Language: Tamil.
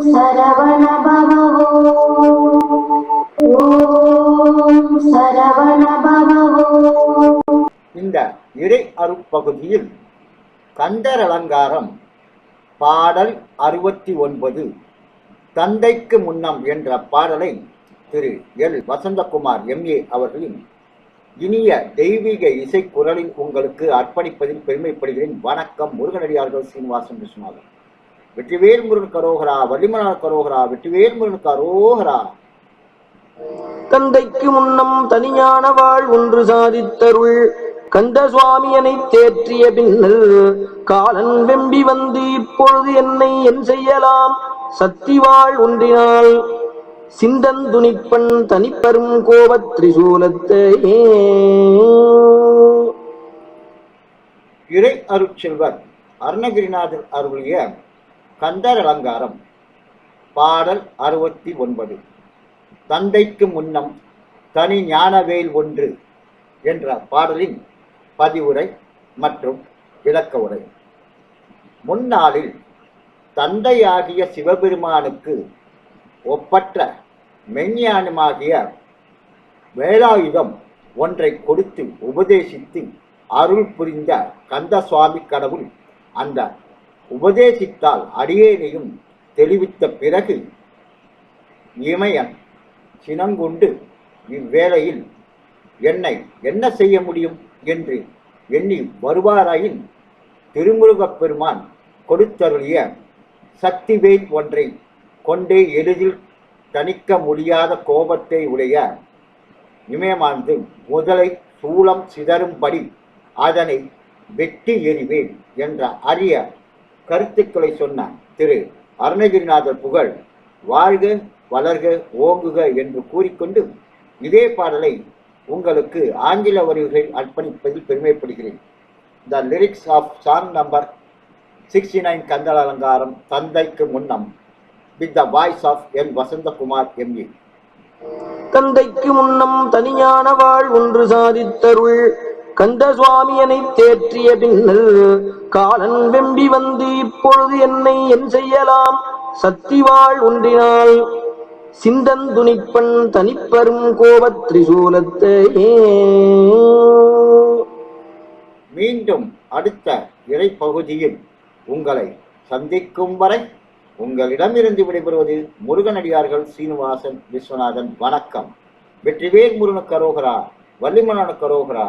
இந்த இறை அருட்பகுதியில் கந்தர் அலங்காரம் பாடல் அறுபத்தி ஒன்பது தந்தைக்கு முன்னம் என்ற பாடலை திரு எல். வசந்தகுமார் எம்ஏ அவர்களின் இனிய தெய்வீக இசைக்குரலில் உங்களுக்கு அர்ப்பணிப்பதில் பெருமைப்படுகிறேன். வணக்கம் முருகனடியார்கள் சீனிவாசன் விஸ்வநாதன். வெற்றிவேல் முருகன் கரோகரா வள்ளிமலார் கரோகரா வெற்றிவேல் முருகன் கரோகரா. தந்தைக்கு முன்னம் தனியான வாழ் ஒன்று சாதித்தருள் கந்த சுவாமியனை தேற்றிய பின்னர் காலன் வெம்பி வந்து இப்பொழுது என்னை என் செய்யலாம் சக்தி வாழ் ஒன்றினால். சிந்தன் துணிப்பன் தனிப்பெரும் கோபத் திரிசூலத்தையே இறை அருட்செல்வர் அருணகிரிநாதர் அருளிய கந்தர் அலங்காரம். பாடல் அறுபத்தி ஒன்பது. தந்தைக்கு முன்னம் தனி ஞானவேல் ஒன்று என்ற பாடலின் பதிவுரை மற்றும் விளக்க உரை. முன்னாளில் தந்தையாகிய சிவபெருமானுக்கு ஒப்பற்ற மெஞ்ஞானமாகிய வேலாயுதம் ஒன்றை கொடுத்து உபதேசித்து அருள் புரிந்த கந்த சுவாமி கடவுள் அந்த உபதேசித்தால் அடியேனையும் தெளிவித்த பிறகு இமயன் சினங்கொண்டு இவ்வேளையில் என்னை என்ன செய்ய முடியும் என்று எண்ணி வருவாராயின் திருமுருகப் பெருமான் கொடுத்தருளிய சக்திவேல் ஒன்றை கொண்டே எளிதில் தணிக்க முடியாத கோபத்தை உடைய இமயமானது முதலை சூளம் சிதறும்படி அதனை வெட்டி எறிவேன் என்ற அரிய கருத்துக்களை சொன்ன திரு அருணகிரிநாதர் புகழ் வாழ்க வளர்க ஓங்குக என்று கூறிக்கொண்டு இதே பாடலை உங்களுக்கு ஆங்கில வரிகளில் அர்ப்பணிப்பதில் பெருமைப்படுகிறேன். The lyrics of song number sixty nine கந்தல் அலங்காரம் தந்தைக்கு முன்னம் with the voice of N Vasanthakumar MA தந்தைக்கு முன்னம் தனியான வாழ் ஒன்று சாதித்தருள் கந்த சுவாமியனை தேற்றிய பின்னர் காலன் வெம்பி வந்து இப்பொழுது என்னை என் செய்யலாம்? சக்தி வாழ் ஒன்றினால் சிந்தன் துணிப்பன் தனிப்பெரும் கோபத் திரிசூலத்தையே மீண்டும் அடுத்த இறைப்பகுதியில் உங்களை சந்திக்கும் வரை உங்களிடமிருந்து விடைபெறுவது முருகனடியார்கள் சீனிவாசன் விஸ்வநாதன். வணக்கம். வெற்றிவேல் முருகனுக்கு அரோகரா வள்ளிமலானுக்கு அரோகரா